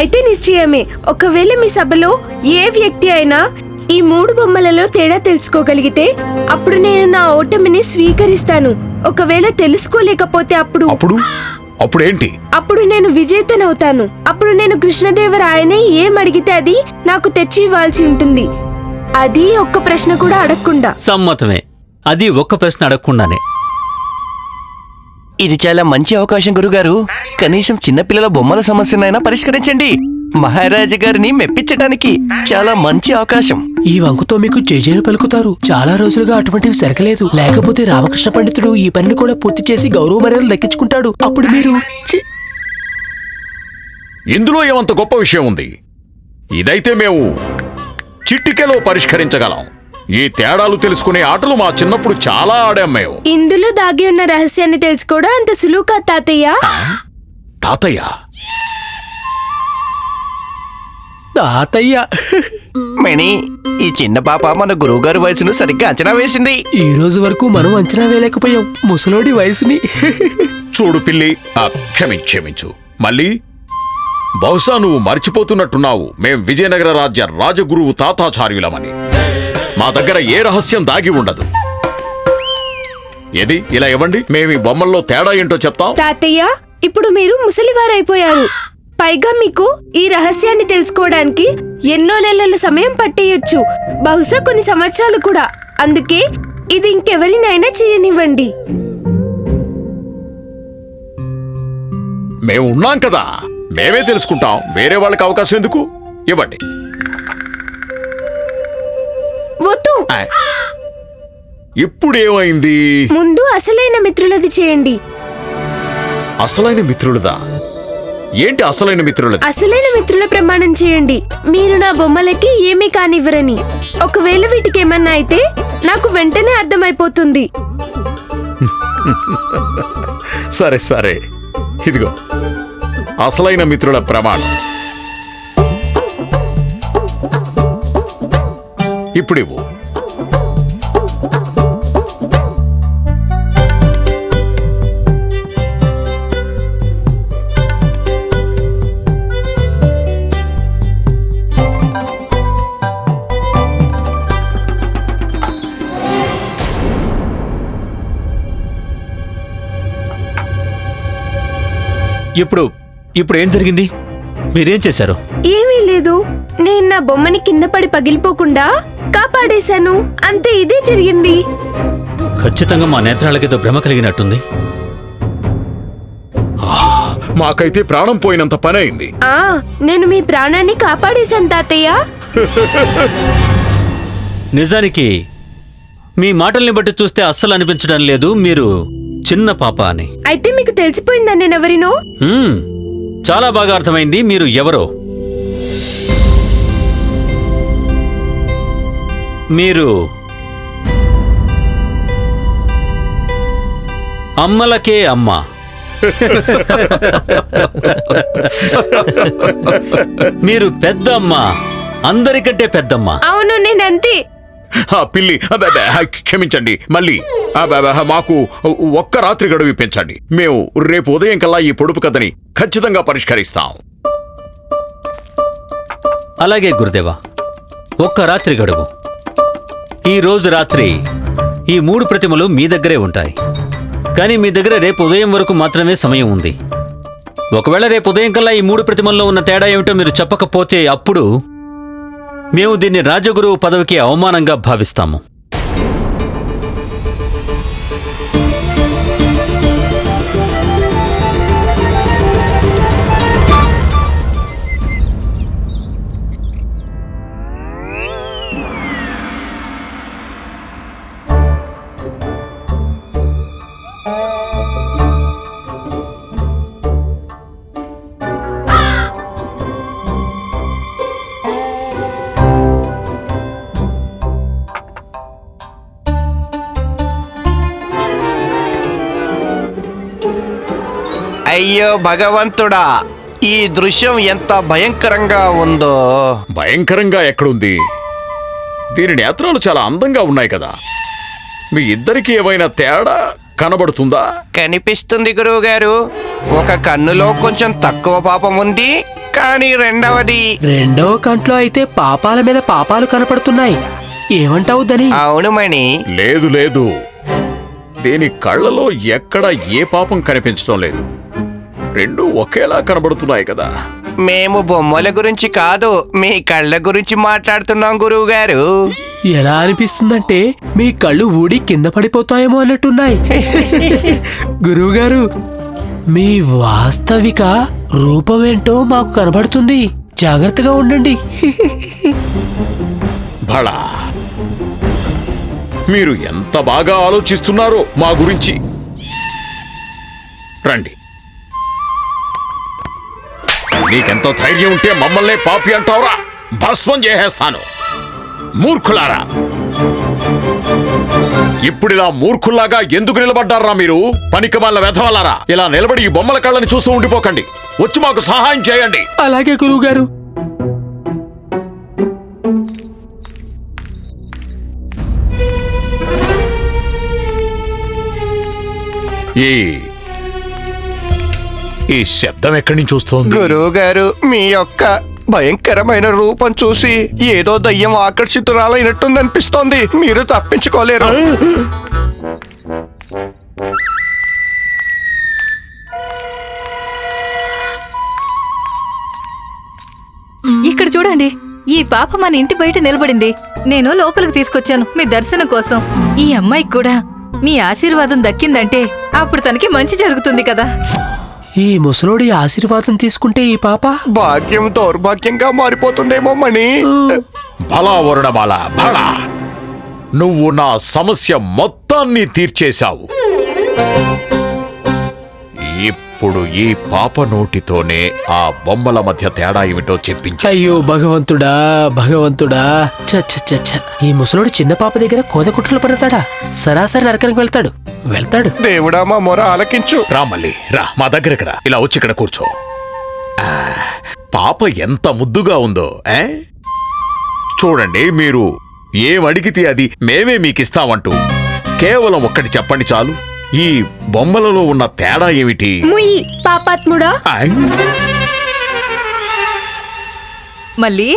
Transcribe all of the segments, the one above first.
అయితే నిశ్చయమే. ఒకవేళ మీ సభలో ఏ వ్యక్తి అయినా ఈ మూడు బొమ్మలలో తేడా తెలుసుకోగలిగితే అప్పుడు నేను నా ఓటమిని స్వీకరిస్తాను. ఒకవేళ తెలుసుకోలేకపోతే అప్పుడు అప్పుడు? అప్పుడేంటి? అప్పుడు నేను విజేతనవుతాను. అప్పుడు నేను కృష్ణదేవరాయని ఏం అడిగితే అది నాకు తెచ్చి ఇవ్వాల్సి ఉంటుంది. అది ఒక్క ప్రశ్న కూడా అడగకుండా. సమ్మతమే. అది ఒక్క ప్రశ్న అడగకుండానే. ఇది చాలా మంచి అవకాశం గురుగారు. కనీసం చిన్నపిల్లల బొమ్మల సమస్యనైనా పరిష్కరించండి. మహారాజు గారిని మెప్పించడానికి చాలా మంచి అవకాశం. ఈ వంకుతో మీకు జేజేలు పలుకుతారు. చాలా రోజులుగా అటువంటివి జరగలేదు. లేకపోతే రామకృష్ణ పండితుడు ఈ పనిని కూడా పూర్తి చేసి గౌరవ మర్యాదలు దక్కించుకుంటాడు. అప్పుడు మీరు! ఇందులో ఏమంత గొప్ప విషయం ఉంది? ఇదైతే మేము చిట్టికెలో పరిష్కరించగలం. ఈ తేడాలు తెలుసుకునే ఆటలు మా చిన్నప్పుడు చాలా ఆడాం మేము ఇందులో దాగి ఉన్న రహస్యాన్ని తెలుసుకోవడం అంత సులువు కాదు తాతయ్య. తాతయ్య? తాతయ్య. మణి ఈ చిన్న పాప మన గురువుగారి వయసును సరిగ్గా అంచనా వేసింది. ఈ రోజు వరకు మనం అంచనా వేయలేకపోయాం ముసలోడి వయసుని. చూడు పిల్లి ఆ, క్షమించు. మళ్ళీ బహుశా నువ్వు మర్చిపోతున్నట్టున్నావు. మేం విజయనగర రాజ్య రాజగురువు తాతాచార్యులమని. మా దగ్గర ఏ రహస్యం దాగి ఉండదు. ఏది? ఇలా ఇవ్వండి. మేము ఈ బొమ్మల్లో తేడా ఏంటో చెప్తాం. తాతయ్య ఇప్పుడు మీరు ముసలివారైపోయారు. పైగా మీకు ఈ రహస్యాన్ని తెలుసుకోవడానికి ఎన్నో నెలల సమయం పట్టేయొచ్చు. బహుశా కొన్ని సంవత్సరాలు కూడా. అందుకే ఇది ఇంకెవరినైనా చేయనివ్వండి. మేము ఉన్నాం కదా. మేమే తెలుసుకుంటాం. వేరే వాళ్ళకి అవకాశం ఎందుకు? ఇవ్వండి. వద్దు. ఇప్పుడు ఏమైంది ముందు అసలైన మిత్రులది చేయండి. అసలైన మిత్రులదా? ఏంటి అసలైన మిత్రులది? అసలైన మిత్రుల ప్రమాణం చేయండి. మీరు నా బొమ్మలకి ఏమీ కానివ్వరని. ఒకవేళ వీటికి ఏమన్నా అయితే నాకు వెంటనే అర్థమైపోతుంది. సరే సరే. ఇదిగో. అసలైన మిత్రుల ప్రమాణం. ఇప్పుడు ఇవ్వు ఇప్పుడు ఇప్పుడు ఏం జరిగింది? మీరేం చేశారు? ఏమీ లేదు. నేను నా బొమ్మని కింద పడి పగిలిపోకుండా కాపాడేశాను. అంతే ఇదే జరిగింది. ఖచ్చితంగా మా నేత్రాలకేదో భ్రమ కలిగినట్టుంది. మాకైతే ప్రాణం పోయినంత పని అయింది ఆ నేను మీ ప్రాణాన్ని కాపాడేశాను తాతయ్య. నిజానికి మీ మాటల్ని బట్టి చూస్తే అస్సలు అనిపించడం లేదు మీరు చిన్న పాప అని. అయితే మీకు తెలిసిపోయిందా నేనెవరినో? హ్మ్, చాలా బాగా అర్థమైంది మీరు ఎవరో. మీరు అమ్మలకే అమ్మ. మీరు పెద్దమ్మ అందరికంటే పెద్దమ్మ. అవును నేనంతే? ఆ పిల్లి ఆ, క్షమించండి మళ్ళీ. మాకు ఒక్క రాత్రి గడువు ఇప్పించండి. మేము రేపు ఉదయం కల్లా ఈ పొడుపు కథని ఖచ్చితంగా పరిష్కరిస్తాం. అలాగే గురుదేవా. ఒక్క రాత్రి గడువు. ఈ రోజు రాత్రి ఈ మూడు ప్రతిమలు మీ దగ్గరే ఉంటాయి. కానీ మీ దగ్గర రేపు ఉదయం వరకు మాత్రమే సమయం ఉంది. ఒకవేళ రేపు ఉదయం కల్లా ఈ మూడు ప్రతిమల్లో ఉన్న తేడా ఏమిటో మీరు చెప్పకపోతే అప్పుడు మేము దీన్ని రాజగురువు పదవికి అవమానంగా భావిస్తాము. అయ్యో భగవంతుడా ఈ దృశ్యం ఎంత భయంకరంగా ఉందో. భయంకరంగా ఎక్కడుంది? దీని నేత్రాలు చాలా అందంగా ఉన్నాయి కదా. మీ ఇద్దరికి ఏమైనా తేడా కనబడుతుందా? కనిపిస్తుంది గురువుగారు. ఒక కన్నులో కొంచెం తక్కువ పాపం ఉంది కానీ రెండవది. రెండవ కంట్లో అయితే పాపాల మీద పాపాలు కనపడుతున్నాయి. ఏమంటావు దని అవును మణి. లేదు లేదు. దీని కళ్ళలో ఎక్కడ ఏ పాపం కనిపించడం లేదు. రెండు ఒకేలా కనబడుతున్నాయి కదా. మేము బొమ్మల గురించి కాదు మీ కళ్ళ గురించి మాట్లాడుతున్నాం గురువు గారు ఎలా అనిపిస్తుందంటే మీ కళ్ళు ఊడి కింద పడిపోతాయేమో అన్నట్టున్నాయి. గురువుగారు మీ వాస్తవిక రూపమేంటో మాకు కనబడుతుంది. జాగ్రత్తగా ఉండండి. భళా మీరు ఎంత బాగా ఆలోచిస్తున్నారో మా గురించి. రండి. నీకెంత ధైర్యం ఉంటే మమ్మల్నే పాపి అంటావురా. భస్మం చేసేస్తాను. మూర్ఖులారా. ఇప్పుడు ఇలా మూర్ఖుల్లాగా ఎందుకు నిలబడ్డారా మీరు? పనికి వాళ్ళ వెధవలారా. ఇలా నిలబడి ఈ బొమ్మల కళ్ళని చూస్తూ ఉండిపోకండి. వచ్చి మాకు సహాయం చేయండి. అలాగే గురువుగారు. ఈ ఈ శబ్దం ఎక్కడి నుంచి వస్తోంది? గురువు గారు మీ యొక్క భయంకరమైన రూపం చూసి ఏదో దయ్యం ఆకర్షితురాలైనట్టుందనిపిస్తోంది. మీరు తప్పించుకోలేరు. ఇక్కడ చూడండి ఈ పాప మన ఇంటి బయట నిలబడింది. నేను లోపలికి తీసుకొచ్చాను మీ దర్శనం కోసం. ఈ అమ్మాయికి కూడా మీ ఆశీర్వాదం దక్కిందంటే అప్పుడు తనకి మంచి జరుగుతుంది కదా. ఈ ముసలోడి ఆశీర్వాదం తీసుకుంటే ఈ పాప? భాగ్యం దౌర్భాగ్యంగా మారిపోతుందేమో మణి. బలా వరుణమాల బలా నువ్వు నా సమస్య మొత్తాన్ని తీర్చేశావు. ఇప్పుడు ఈ పాప నోటితోనే ఆ బొమ్మల మధ్య తేడా ఏమిటో చెప్పించా. అయ్యో భగవంతుడా భగవంతుడా. చ చ చ చ. ఈ ముసలోడు చిన్న పాప దగ్గర కోదకుట్రలు పడతాడా? సరాసరి నరకానికి వెళ్తాడు. వెళ్తాడు. దేవుడా మా మొర ఆలకించు. రా మళ్ళీ రా మా దగ్గరికి రా. ఇలా వచ్చి ఇక్కడ కూర్చో. ఆ, పాప ఎంత ముద్దుగా ఉందో ఏ? చూడండి మీరు ఏమడిగితే అది మేమే మీకిస్తామంటూ. కేవలం ఒక్కటి చెప్పండి చాలు. ఈ బొమ్మలలో ఉన్న తేడా ఏమిటి? ముయి పాపాత్ముడా? మళ్ళీ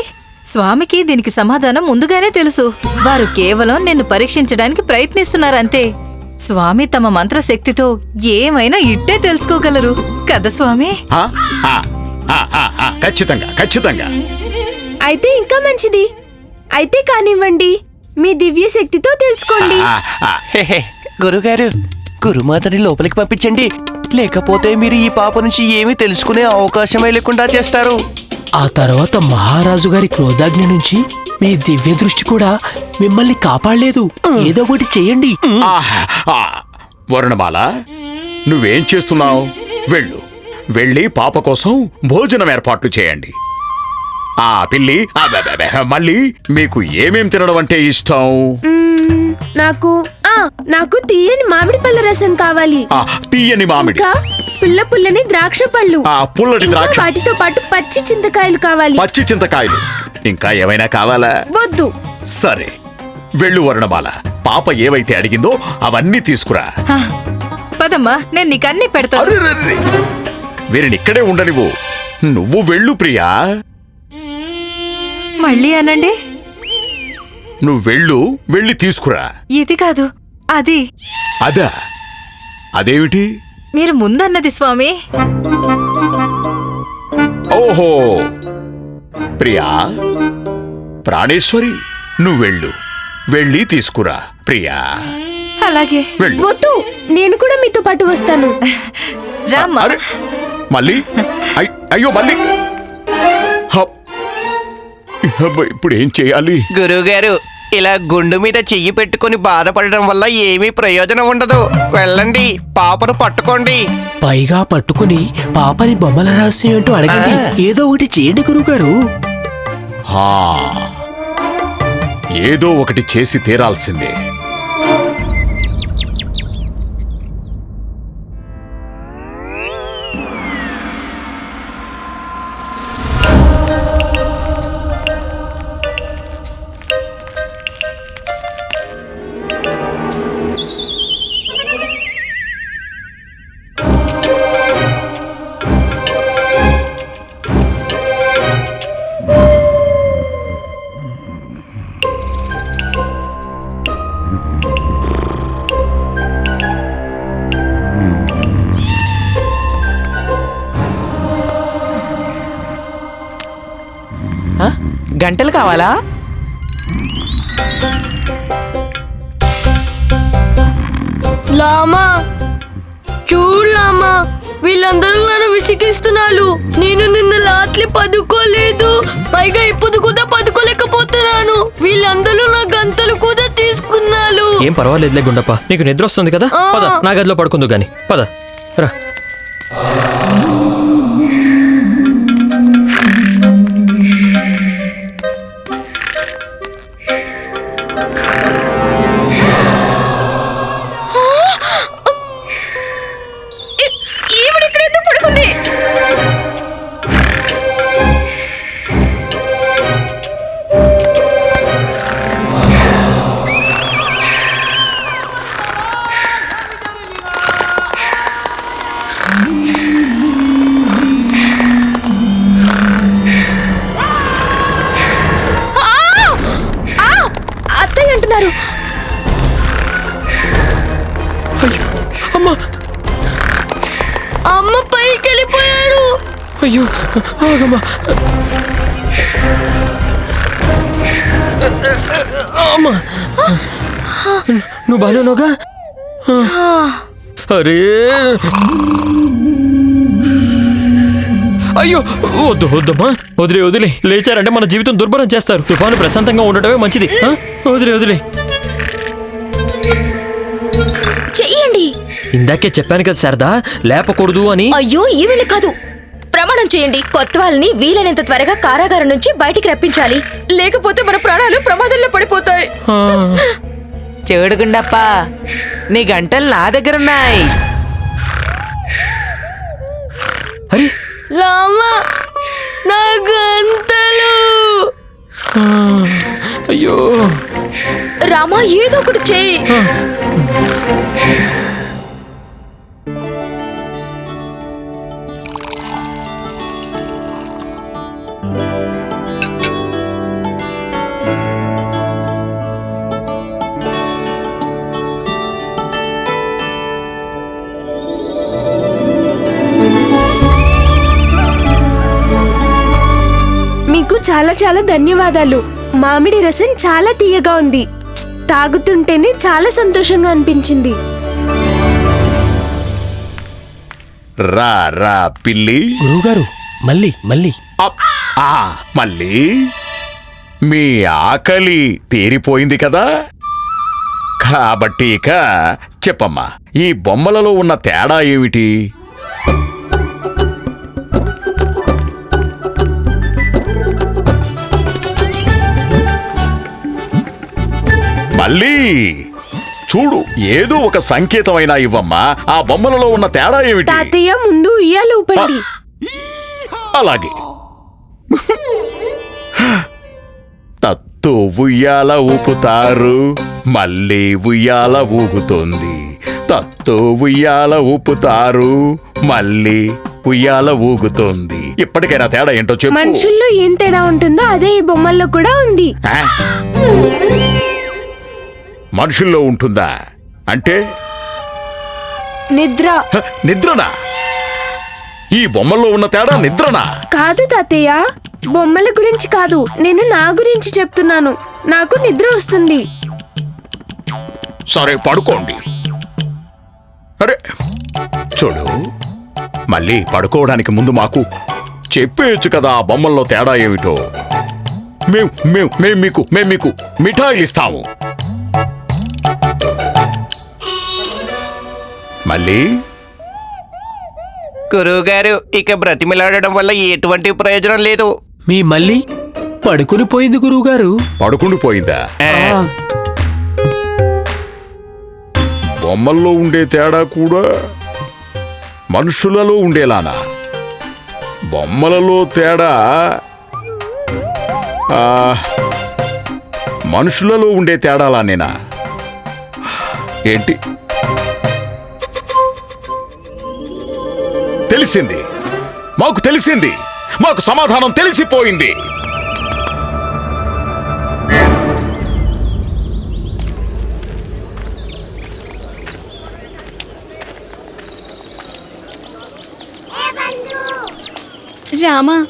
స్వామికి దీనికి సమాధానం ముందుగానే తెలుసు. వారు కేవలం నిన్ను పరీక్షించడానికి ప్రయత్నిస్తున్నారంతే. స్వామి తమ మంత్రశక్తితో ఏమైనా ఇట్టే తెలుసుకోగలరు. కదా స్వామి? ఖచ్చితంగా ఖచ్చితంగా. అయితే ఇంకా మంచిది. అయితే కానివ్వండి మీ దివ్య శక్తితో తెలుసుకోండి. గురుగారు గురుమాతని లోపలికి పంపించండి. లేకపోతే మీరు ఈ పాప నుంచి ఏమీ తెలుసుకునే అవకాశమే లేకుండా చేస్తారు. ఆ తర్వాత మహారాజు గారి క్రోధాగ్ని నుంచి మీ దివ్య దృష్టి కూడా మిమ్మల్ని కాపాడలేదు. ఏదో ఒకటి ఆ, వరుణమాల నువ్వేం చేస్తున్నావు? వెళ్ళు. వెళ్ళి పాప కోసం భోజనం ఏర్పాట్లు చేయండి. ఆ పిల్లి మళ్ళీ మీకు ఏమేం తినడం అంటే ఇష్టం? నాకు ఆ నాకు తీయని మామిడి పళ్ళ రసం కావాలి. ఆ తీయని మామిడి. ఇంకా పుల్ల పుల్లని ద్రాక్ష పళ్ళు. ఆ పుల్లటి ఇంకా ద్రాక్ష. వాటితో పాటు పచ్చి చింతకాయలు కావాలి. పచ్చి చింతకాయలు. ఇంకా ఏమైనా కావాలా? వద్దు. సరే. వెళ్ళు వరుణమాల పాప ఏవైతే అడిగిందో అవన్నీ తీసుకురా. హా, పదమ్మా నేను నీకన్నీ పెడతాను. అరెరెరె. వీరిని ఇక్కడే ఉండనివ్వు. నువ్వు వెళ్ళు ప్రియా. మళ్ళీ అనండి? నువ్వు వెళ్ళు వెళ్ళి తీసుకురా. ఇది కాదు అది. అదా? అదేమిటి? మీరు ముందన్నది స్వామి. ఓహో! ప్రియా ప్రాణేశ్వరి నువ్వు వెళ్ళు. వెళ్ళి తీసుకురా ప్రియా. అలాగే. వెళ్ళు. వద్దు నేను కూడా మీతో పాటు వస్తాను. రామ్మా. అరే మళ్ళీ? అయ్- అయ్యో మళ్ళీ? హ. అబ్బ, ఇప్పుడు ఏం చేయాలి? గురువుగారు ఇలా గుండు మీద చెయ్యి పెట్టుకొని బాధపడడం వల్ల ఏమీ ప్రయోజనం ఉండదు. వెళ్ళండి పాపను పట్టుకోండి. పైగా పట్టుకుని పాపని బొమ్మల రహస్యం ఏంటో అడగండి. ఏదో ఒకటి చేయండి గురువుగారు. హా. ఏదో ఒకటి చేసి తీరాల్సిందే. గంటలు కావాలా? లామా చూడు లామా వీళ్ళందరూ నన్ను విసిగిస్తున్నారు. నేను నిన్న రాత్రి పదుకోలేదు. పైగా ఇప్పుడు కూడా పదుకోలేకపోతున్నాను. వీళ్ళందరూ నా గంటలు కూడా తీసుకున్నారు. ఏం పర్వాలేదులే గుండప్ప నీకు నిద్ర వస్తుంది కదా. పద నా గదిలో పడుకుందు గాని పద రా. అమ్మా. నువ్వు బాగానే ఉన్నావుగా? అరే. అయ్యో వద్దు వద్దమ్మా. వదిలే వదిలే. లేచారంటే మన జీవితం దుర్భరం చేస్తారు. తుఫాను ప్రశాంతంగా ఉండటమే మంచిది? వదిలే వదిలే. చెయ్యండి. ఇందాకే చెప్పాను కదా శారదా. లేపకూడదు అని. అయ్యో ఈవిని కాదు. ప్రమాణం చేయండి. కొత్త వాళ్ళని వీలైనంత త్వరగా కారాగారం నుంచి బయటికి రప్పించాలి. లేకపోతే మన ప్రాణాలు ప్రమాదంలో పడిపోతాయి. ఆ. చెవిడు గుండప్ప నీ గంటలు నా దగ్గర ఉన్నాయి అరే. లామా నా గంటలు. ఆ. అయ్యో. రామా ఏదో ఒకటి చేయి. చాలా చాలా ధన్యవాదాలు. మామిడి రసం చాలా తీయగా ఉంది. తాగుతుంటేనే చాలా సంతోషంగా అనిపించింది. రా రా పిల్లి. గురువుగారు మళ్ళీ మళ్ళీ. అప్. ఆ, మళ్ళీ. మీ ఆకలి తీరిపోయింది కదా? కాబట్టి ఇక చెప్పమ్మా ఈ బొమ్మలలో ఉన్న తేడా ఏమిటి? మళ్ళీ! చూడు ఏదో ఒక సంకేతమైనా ఇవ్వమ్మా. ఆ బొమ్మలలో ఉన్న తేడా ఏమిటి? తాతయ్య ముందు ఉయ్యాల ఊపండి. అలాగే. తత్తు ఉయ్యాల ఊపుతారు మళ్ళీ ఉయ్యాల ఊగుతుంది. తత్తు ఉయ్యాల ఊపుతారు మళ్ళీ ఉయ్యాల ఊగుతుంది. ఇప్పటికైనా తేడా ఏంటో చెప్పు. మనుషుల్లో ఏం తేడా ఉంటుందో అదే ఈ బొమ్మల్లో కూడా ఉంది? మనుషుల్లో ఉంటుందా? అంటే? నిద్ర. నిద్రనా? ఈ బొమ్మల్లో ఉన్న తేడా నిద్రనా? కాదు తాతయ్య బొమ్మల గురించి కాదు నేను నా గురించి చెప్తున్నాను. నాకు నిద్ర వస్తుంది. సరే పడుకోండి. అరే చూడు మళ్ళీ పడుకోవడానికి ముందు మాకు చెప్పేయచ్చు కదా ఆ బొమ్మల్లో తేడా ఏమిటో. మేము మేము మేము మీకు మేము మీకు మిఠాయిలు ఇస్తాము మళ్ళీ? గురువుగారు ఇక బ్రతిమిలాడడం వల్ల ఎటువంటి ప్రయోజనం లేదు. మీ మళ్ళీ పడుకుని పోయింది గురువుగారు. పడుకుండి పోయిందా? బొమ్మల్లో ఉండే తేడా కూడా మనుషులలో ఉండేలానా? బొమ్మలలో తేడా ఆ, మనుషులలో ఉండే తేడాలానేనా? ఏంటి? తెలిసింది. మాకు తెలిసింది. మాకు సమాధానం తెలిసిపోయింది. రామా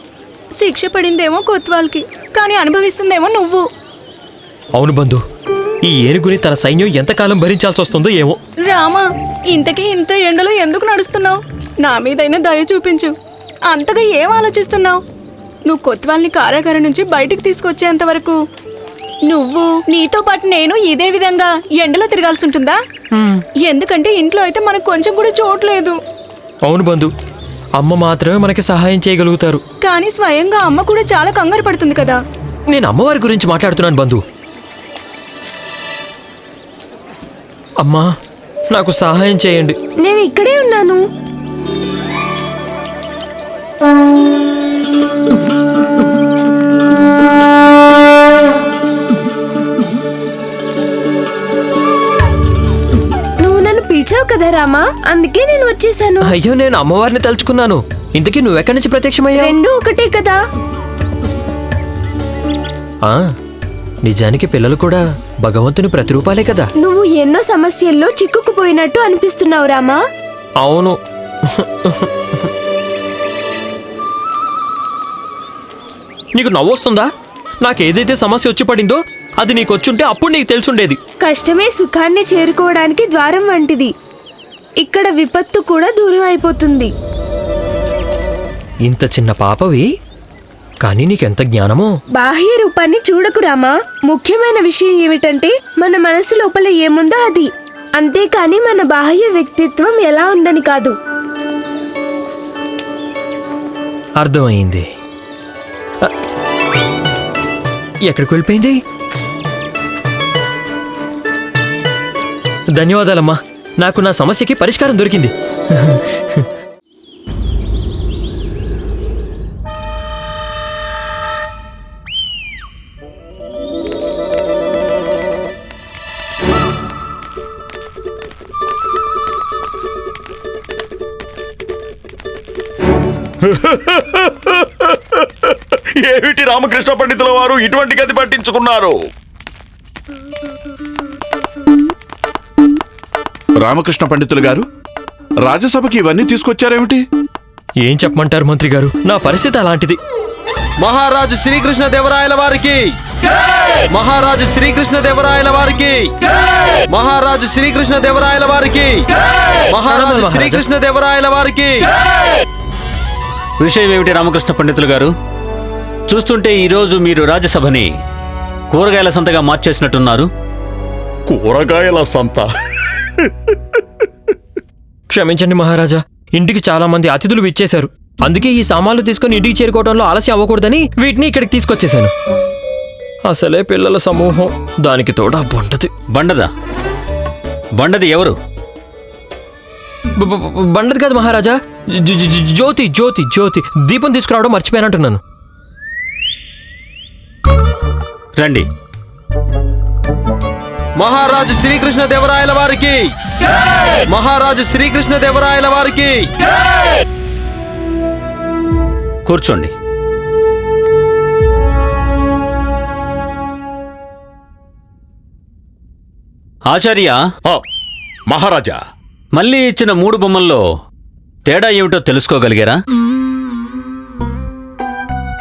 శిక్ష పడిందేమో కొత్వాల్కి కానీ అనుభవిస్తుందేమో నువ్వు. అవును బంధు ఈ ఏనుగుని తన సైన్యం ఎంతకాలం భరించాల్సి వస్తుందో ఏమో. రామా ఇంతకీ ఇంత ఎండలో ఎందుకు నడుస్తున్నావు? నా మీదైనా దయ చూపించు. అంతగా ఏం ఆలోచిస్తున్నావు? నువ్వు కొత్వాల్ని కారాగారం నుంచి బయటికి తీసుకొచ్చేంత వరకు నువ్వు నీతో పాటు నేను ఇదే విధంగా ఎండలో తిరగాల్సి ఉంటుందా? ఎందుకంటే ఇంట్లో అయితే మనకు కొంచెం కూడా చోట్లేదు అవును బంధు. అమ్మ మాత్రమే మనకి సహాయం చేయగలుగుతారు. కానీ స్వయంగా అమ్మ కూడా చాలా కంగారు పడుతుంది కదా. నేను అమ్మవారి గురించి మాట్లాడుతున్నాను బంధు. అమ్మా నాకు సహాయం చేయండి. నేను ఇక్కడే ఉన్నాను. పిలిచావు కదా రామా? అందుకే నేను వచ్చేసాను. అయ్యో నేను అమ్మవారిని తలుచుకున్నాను. ఇంతకీ నువ్వెక్కడి నుంచి ప్రత్యక్షమయ్యావు? రెండు ఒకటే కదా. ఆ, నిజానికి పిల్లలు కూడా భగవంతుని ప్రతిరూపాలే కదా. నువ్వు ఎన్నో సమస్యల్లో చిక్కుకుపోయినట్టు అనిపిస్తున్నావు రామా. అవును. నీకు నవ్వొస్తుందా? నాకు ఏదైతే సమస్య వచ్చి పడిందో అది నీకు వచ్చుంటే అప్పుడు నీకు తెలుసుండేది. కష్టమే సుఖాన్ని చేరుకోవడానికి ద్వారం వంటిది. ఇక్కడ విపత్తు కూడా దూరం అయిపోతుంది. ఇంత చిన్న పాపవి? కానీ నీకెంత జ్ఞానమో? బాహ్య రూపాన్ని చూడకు రామా. ముఖ్యమైన విషయం ఏమిటంటే మన మనసు లోపల ఏముందో అది. అంతేకాని మన బాహ్య వ్యక్తిత్వం ఎలా ఉందని కాదు. అర్థమైంది. ఎక్కడికి వెళ్ళిపోయింది? ధన్యవాదాలమ్మా. నాకు నా సమస్యకి పరిష్కారం దొరికింది. ఏమిటి రామకృష్ణ పండితుల వారు ఇటువంటి గది పట్టించుకున్నారు? రామకృష్ణ పండితులు గారు రాజ్యసభకి ఇవన్నీ తీసుకొచ్చారేమిటి? ఏం చెప్పమంటారు మంత్రి గారు? నా పరిస్థితి అలాంటిది. మహారాజు శ్రీకృష్ణ దేవరాయల వారికి. మహారాజు శ్రీకృష్ణ దేవరాయల వారికి. మహారాజు శ్రీకృష్ణ దేవరాయల వారికి. మహారాజు మహారాజా. శ్రీకృష్ణ దేవరాయల వారికి. విషయం ఏమిటి రామకృష్ణ పండితులు గారు? చూస్తుంటే ఈరోజు మీరు రాజ్యసభని కూరగాయల సంతగా మార్చేసినట్టున్నారు. కూరగాయల సంత. క్షమించండి మహారాజా ఇంటికి చాలా మంది అతిథులు విచ్చేశారు. అందుకే ఈ సామాన్లు తీసుకొని ఇంటికి చేరుకోవడంలో ఆలస్యం అవ్వకూడదని వీటిని ఇక్కడికి తీసుకొచ్చేశాను. అసలే పిల్లల సమూహం దానికి తోడా బొంటది బండదా? బండది ఎవరు? బండది కాదు మహారాజా జ్యోతి జ్యోతి జ్యోతి దీపం తీసుకురావడం మర్చిపోయానంటున్నాను. రండి. మహారాజు శ్రీకృష్ణ దేవరాయల వారికి. మహారాజు శ్రీకృష్ణ దేవరాయల వారికి. కూర్చోండి. ఆచార్య ఆ, మహారాజా. మళ్ళీ ఇచ్చిన మూడు బొమ్మల్లో తేడా ఏమిటో తెలుసుకోగలిగారా?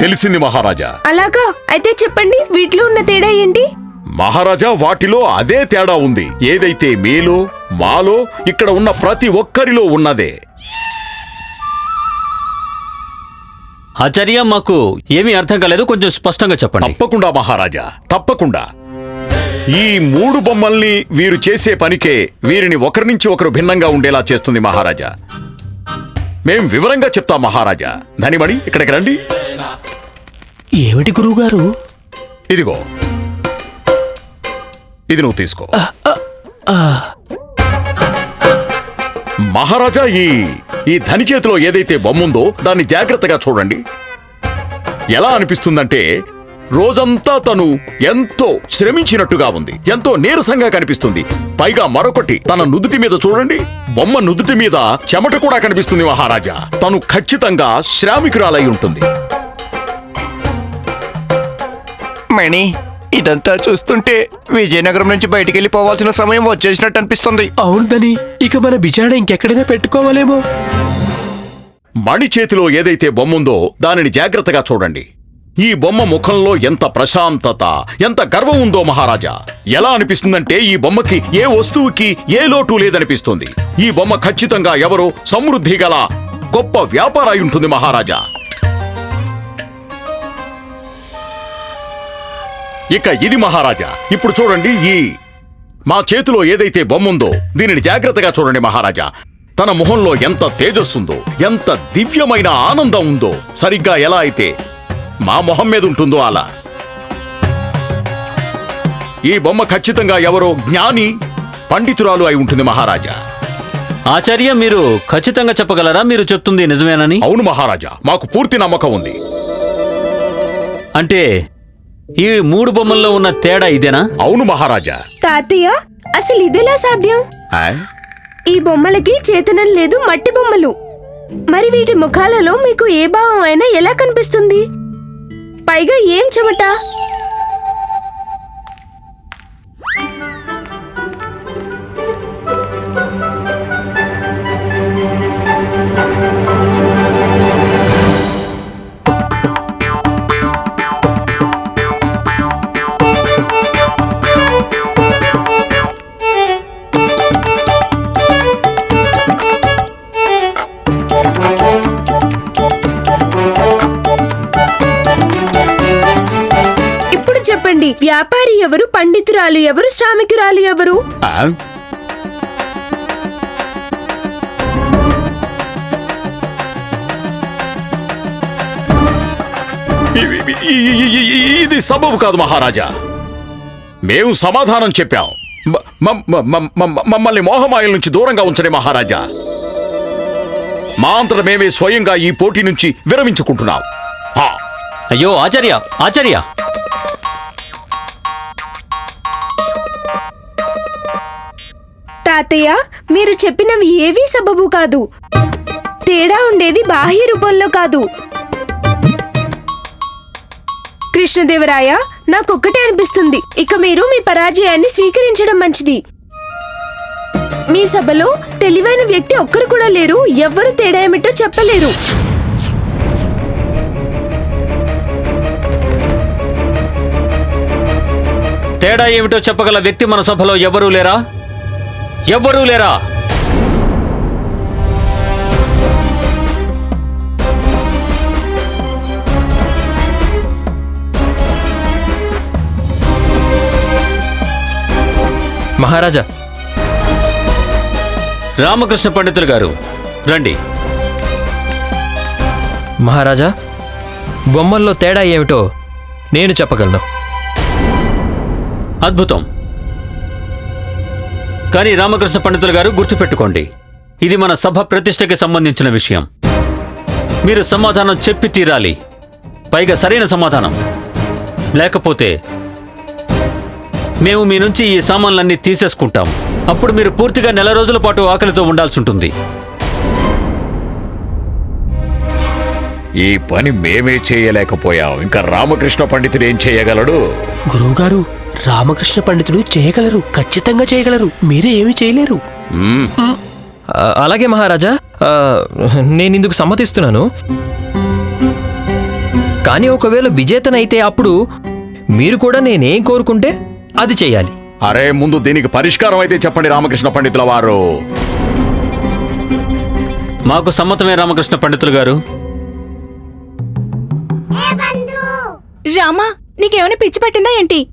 తెలిసింది మహారాజా. అలాగా? అయితే చెప్పండి వీటిలో ఉన్న తేడా ఏంటి? మహారాజా వాటిలో అదే తేడా ఉంది. ఏదైతే మీలో మాలో ఇక్కడ ఉన్న ప్రతి ఒక్కరిలో ఉన్నదే. ఆచార్య మాకు ఏమీ అర్థం కాలేదు. కొంచెం స్పష్టంగా చెప్పండి. తప్పకుండా మహారాజా తప్పకుండా. ఈ మూడు బొమ్మల్ని వీరు చేసే పనికే వీరిని ఒకరి నుంచి ఒకరు భిన్నంగా ఉండేలా చేస్తుంది మహారాజా. మేం వివరంగా చెప్తాం మహారాజా. ధనిమణి ఇక్కడికి రండి. ఏమిటి గురువుగారు? ఇదిగో. ఇది నువ్వు తీసుకో. మహారాజా ఈ ఈ ధని చేతిలో ఏదైతే బొమ్ముందో దాన్ని జాగ్రత్తగా చూడండి. ఎలా అనిపిస్తుందంటే రోజంతా తను ఎంతో శ్రమించినట్టుగా ఉంది. ఎంతో నీరసంగా కనిపిస్తుంది. పైగా మరొకటి తన నుదుటి మీద చూడండి. బొమ్మ నుదుటి మీద చెమట కూడా కనిపిస్తుంది మహారాజా. తను ఖచ్చితంగా శ్రామికురాలై ఉంటుంది. మణి ఇదంతా చూస్తుంటే విజయనగరం నుంచి బయటికి వెళ్ళిపోవాల్సిన సమయం వచ్చేసినట్టు అనిపిస్తుంది. అవును దని ఇక మన బిచాడ ఇంకెక్కడైనా పెట్టుకోవాలేమో. మణి చేతిలో ఏదైతే బొమ్ముందో దానిని జాగ్రత్తగా చూడండి. ఈ బొమ్మ ముఖంలో ఎంత ప్రశాంతత ఎంత గర్వం ఉందో మహారాజా. ఎలా అనిపిస్తుందంటే ఈ బొమ్మకి ఏ వస్తువుకి ఏ లోటు లేదనిపిస్తుంది. ఈ బొమ్మ ఖచ్చితంగా ఎవరో సమృద్ధి గల గొప్ప వ్యాపార అయి ఉంటుంది మహారాజా. ఇక ఇది మహారాజా. ఇప్పుడు చూడండి ఈ మా చేతిలో ఏదైతే బొమ్ముందో దీనిని జాగ్రత్తగా చూడండి మహారాజా. తన మొహంలో ఎంత తేజస్సుందో ఎంత దివ్యమైన ఆనందం ఉందో సరిగ్గా ఎలా అయితే మా మొహం మీద ఉంటుందో అలా. ఈ బొమ్మ ఖచ్చితంగా ఎవరో జ్ఞాని పండితురాలు అయి ఉంటుంది మహారాజా. ఆచార్య మీరు ఖచ్చితంగా చెప్పగలరా? మీరు చెప్తుంది నిజమేనని? అవును మహారాజా మాకు పూర్తి నమ్మకం ఉంది. అంటే ఈ మూడు బొమ్మల్లో ఉన్న తేడా ఇదేనా? అవును మహారాజా. తాతయ్య అసలు ఇదెలా సాధ్యం? ఈ బొమ్మలకి చేతనం లేదు మట్టి బొమ్మలు. మరి వీటి ముఖాలలో మీకు ఏ భావం అయినా ఎలా కనిపిస్తుంది? పైగా ఏం చెమట? వ్యాపారి ఎవరు? పండితురాలు ఎవరు? శ్రామికురాలు ఎవరు? ఇది సబబు కాదు మహారాజా. మేము సమాధానం చెప్పాం. మమ్మల్ని మోహమాయల నుంచి దూరంగా ఉంచడే మహారాజా. మా అంతట మేమే స్వయంగా ఈ పోటీ నుంచి విరమించుకుంటున్నాం. ఆ, అయ్యో ఆచార్య ఆచార్య. తాతయ్య మీరు చెప్పినవి ఏవీ సబబు కాదు. తేడా ఉండేది బాహ్య రూపంలో కాదు. కృష్ణదేవరాయ నాకొక్కటే అనిపిస్తుంది. ఇక మీరు మీ పరాజయాన్ని స్వీకరించడం మంచిది. మీ సభలో తెలివైన వ్యక్తి ఒక్కరు కూడా లేరు ఎవ్వరు తేడా ఏమిటో చెప్పలేరు. తేడా ఏమిటో చెప్పగల వ్యక్తి మన సభలో ఎవరూ లేరా? ఎవ్వరూ లేరా? మహారాజా రామకృష్ణ పండితులు గారు రండి. మహారాజా బొమ్మల్లో తేడా ఏమిటో నేను చెప్పగలను. అద్భుతం. కానీ రామకృష్ణ పండితులు గారు గుర్తుపెట్టుకోండి ఇది మన సభ ప్రతిష్టకి సంబంధించిన విషయం. మీరు సమాధానం చెప్పి తీరాలి. పైగా సరైన సమాధానం. లేకపోతే మేము మీ నుంచి ఈ సామాన్లన్నీ తీసేసుకుంటాం. అప్పుడు మీరు పూర్తిగా నెల రోజుల పాటు ఆకలితో ఉండాల్సి ఉంటుంది. ఈ పని మేమే చేయలేకపోయాం. ఇంకా రామకృష్ణ పండితుడు ఏం చేయగలడు? గురువుగారు రామకృష్ణ పండితుడు చేయగలరు ఖచ్చితంగా చేయగలరు. మీరే ఏమి చేయలేరు. అలాగే మహారాజా. నేను ఇందుకు సమ్మతిస్తున్నాను. కానీ ఒకవేళ విజేతనైతే అప్పుడు మీరు కూడా నేనేం కోరుకుంటే అది చేయాలి. అరే ముందు దీనికి పరిష్కారం అయితే చెప్పండి రామకృష్ణ పండితుల వారు. మాకు సమ్మతమే రామకృష్ణ పండితులు గారు. రామా నీకేమైనా పిచ్చి పట్టిందా ఏంటి?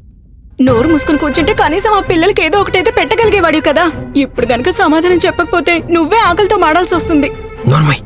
నోరు మూసుకుని కూర్చుంటే కనీసం ఆ పిల్లలకి ఏదో ఒకటైతే పెట్టగలిగేవాడు కదా. ఇప్పుడు గనక సమాధానం చెప్పకపోతే నువ్వే ఆకలితో మాడాల్సి వస్తుంది. నోర్మయ్.